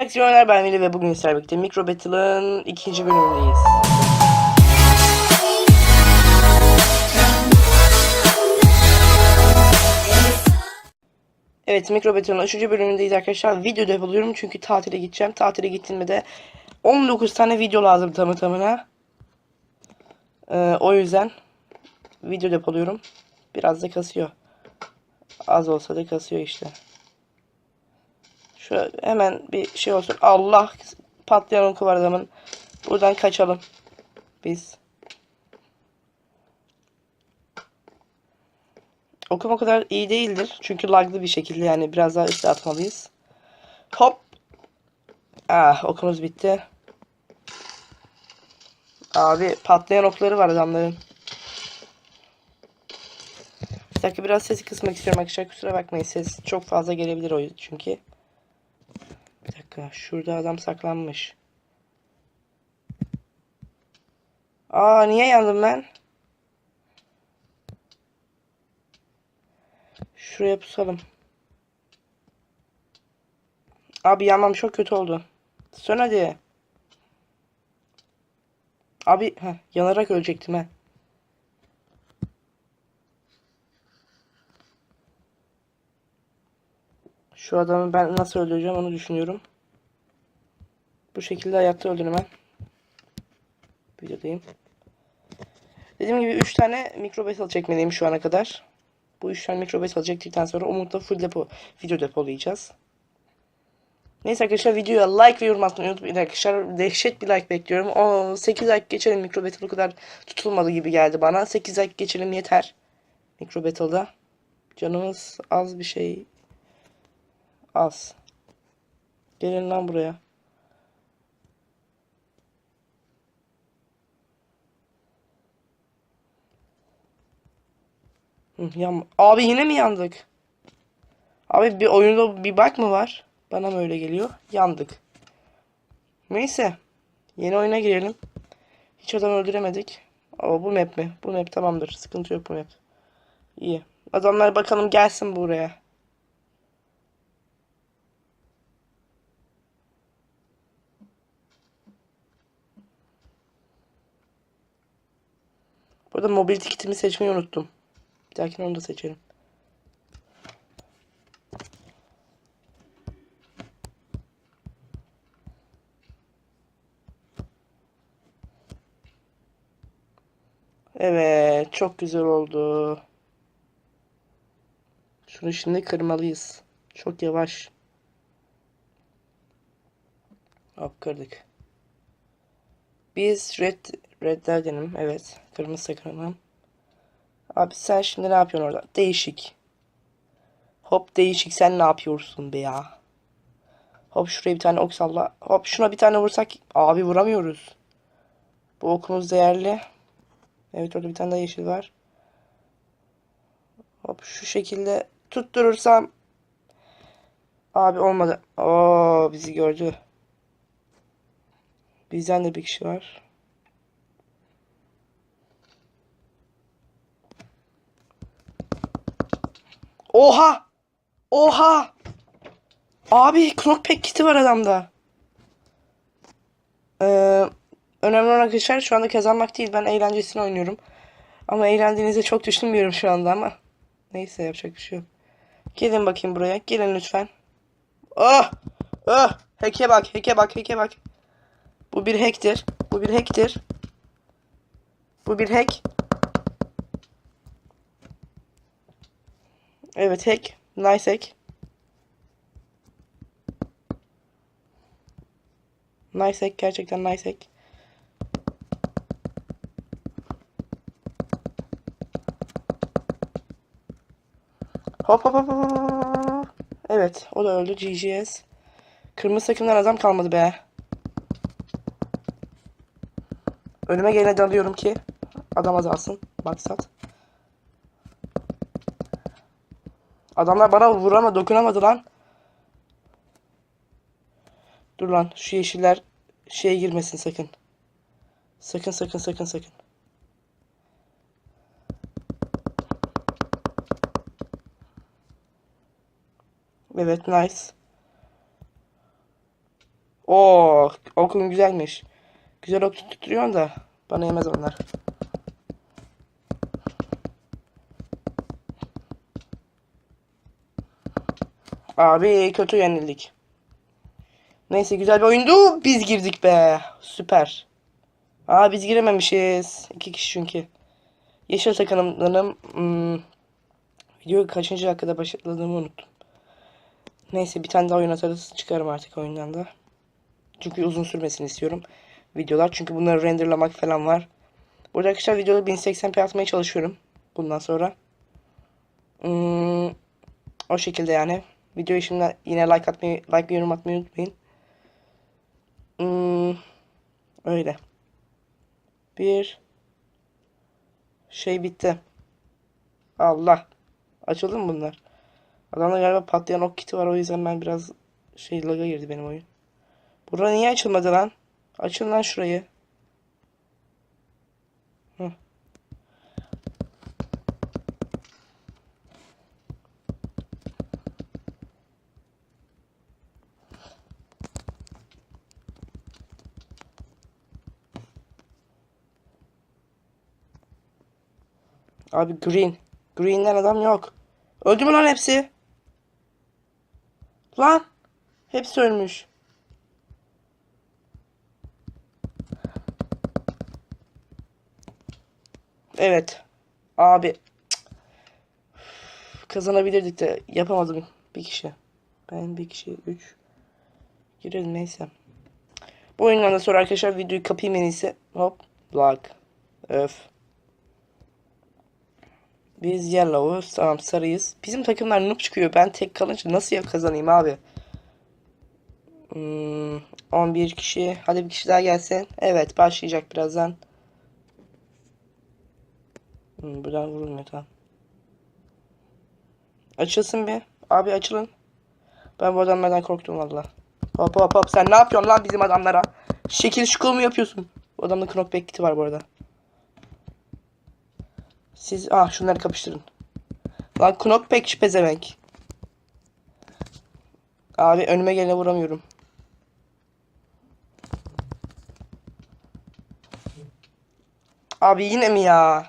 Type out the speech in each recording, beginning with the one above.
Aksiyonlar ben Veli ve bugün sizlerle birlikte Battle'ın ikinci bölümündeyiz. Evet Micro Battle'ın üçüncü bölümündeyiz arkadaşlar. Video depoluyorum çünkü tatile gideceğim. Tatile gittiğimde de 19 tane video lazım tamı tamına. Ee, o yüzden video depoluyorum. Biraz da kasıyor. Az olsa da kasıyor işte. Şöyle hemen bir şey olsun. Allah patlayan oku var adamın. Buradan kaçalım. Biz. Okum kadar iyi değildir. Çünkü laglı bir şekilde yani biraz daha üstte atmalıyız. Hop. Ah okumuz bitti. Abi patlayan okları var adamların. Bir dakika biraz sesi kısmak istiyorum arkadaşlar. Kusura bakmayın ses çok fazla gelebilir o çünkü. Bir dakika şurada adam saklanmış. Aa niye yandım ben? Şuraya pusalım. Abi yanmam çok kötü oldu. Sön hadi. Abi heh, yanarak ölecektim ha. Şu adamı ben nasıl öldüreceğim onu düşünüyorum. Bu şekilde ayakta öldürürüm ben. Videodayım. Dediğim gibi 3 tane mikro battle çekmeliyim şu ana kadar. Bu 3 tane mikro battle çektikten sonra Umut'la full depo, video depolayacağız. Neyse arkadaşlar videoya like ve yorum atmayı unutmayın arkadaşlar. Dehşet bir like bekliyorum. O 8 like geçelim mikro battle kadar tutulmadı gibi geldi bana. 8 like geçelim yeter. Mikro battle'da. Canımız az bir şey Az. Gelin lan buraya. Hı, Abi yine mi yandık? Abi bir oyunda bir bug mı var? Bana mı öyle geliyor? Yandık. Neyse. Yeni oyuna girelim. Hiç adam öldüremedik. Ama bu map mi? Bu map tamamdır. Sıkıntı yok bu map. İyi. Adamlar bakalım gelsin buraya. Bu arada mobility kitimi seçmeyi unuttum. Bir dahakine onu da seçerim. Evet, çok güzel oldu. Şunu şimdi kırmalıyız. Çok yavaş. Hop kırdık. Biz red redlerdenim. Evet. Kırmızı sakınım. Abi sen şimdi ne yapıyorsun orada? Değişik. Hop değişik sen ne yapıyorsun be ya? Hop şuraya bir tane ok salla. Hop şuna bir tane vursak. Abi vuramıyoruz. Bu okumuz değerli. Evet orada bir tane daha yeşil var. Hop şu şekilde tutturursam. Abi olmadı. Oo bizi gördü. Bizden de bir kişi var. Oha! Oha! Abi knockback kiti var adamda. Ee, önemli olan arkadaşlar şu anda kazanmak değil. Ben eğlencesini oynuyorum. Ama eğlendiğinizi çok düşünmüyorum şu anda ama. Neyse yapacak bir şey yok. Gelin bakayım buraya. Gelin lütfen. Oh! Oh! Heke bak, heke bak, heke bak. Bu bir hacktir. Bu bir hacktir. Bu bir hack. Evet hack. Nice hack. Nice hack. Gerçekten nice hack. Hop hop hop hop. Evet o da öldü. GGS. Kırmızı takımdan adam kalmadı be. Önüme gelene dalıyorum ki adam azalsın. Maksat. Adamlar bana vurama dokunamadı lan. Dur lan şu yeşiller şeye girmesin sakın. Sakın sakın sakın sakın. Evet nice. Oo, okun güzelmiş. Güzel ok tutturuyorsun da bana yemez onlar. Abi kötü yenildik. Neyse güzel bir oyundu. Biz girdik be. Süper. Aa biz girememişiz. İki kişi çünkü. Yeşil takımlarım hmm, video kaçıncı dakikada başladığımı unuttum. Neyse bir tane daha oyun atarız. Çıkarım artık oyundan da. Çünkü uzun sürmesini istiyorum. Videolar. Çünkü bunları renderlamak falan var. Burada arkadaşlar videoda 1080p atmaya çalışıyorum. Bundan sonra. Hmm, o şekilde yani. Videoyu şimdi yine like atmayı, like yorum atmayı unutmayın. Hmm, öyle. Bir şey bitti. Allah. Açıldı mı bunlar? Adamda galiba patlayan ok kiti var o yüzden ben biraz şey laga girdi benim oyun. Bura niye açılmadı lan? Açın lan şurayı. Hı. Abi green. Green'den adam yok. Öldü mü lan hepsi? Lan. Hepsi ölmüş. Evet. Abi. Kazanabilirdik de yapamadım bir kişi. Ben bir kişi 3. Girelim neyse. Bu oyundan da sonra arkadaşlar videoyu kapayım en iyisi. Hop. Black. Öf. Biz yellow'uz. Tamam sarıyız. Bizim takımlar noob çıkıyor. Ben tek kalınca nasıl ya kazanayım abi? Hmm, 11 kişi. Hadi bir kişi daha gelsin. Evet başlayacak birazdan. Hmm, buradan vurulmuyor tamam. Açılsın bir. Abi açılın. Ben bu adamlardan korktum valla. Hop hop hop sen ne yapıyorsun lan bizim adamlara? Şekil şukul mu yapıyorsun? Bu adamda knockback kiti var bu arada. Siz ah şunları kapıştırın. Lan knockback pezevenk. Abi önüme gelene vuramıyorum. Abi yine mi ya?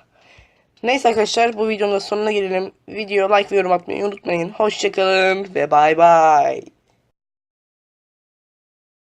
Neyse arkadaşlar bu videonun da sonuna gelelim. Video like ve yorum atmayı unutmayın. Hoşçakalın ve bay bay.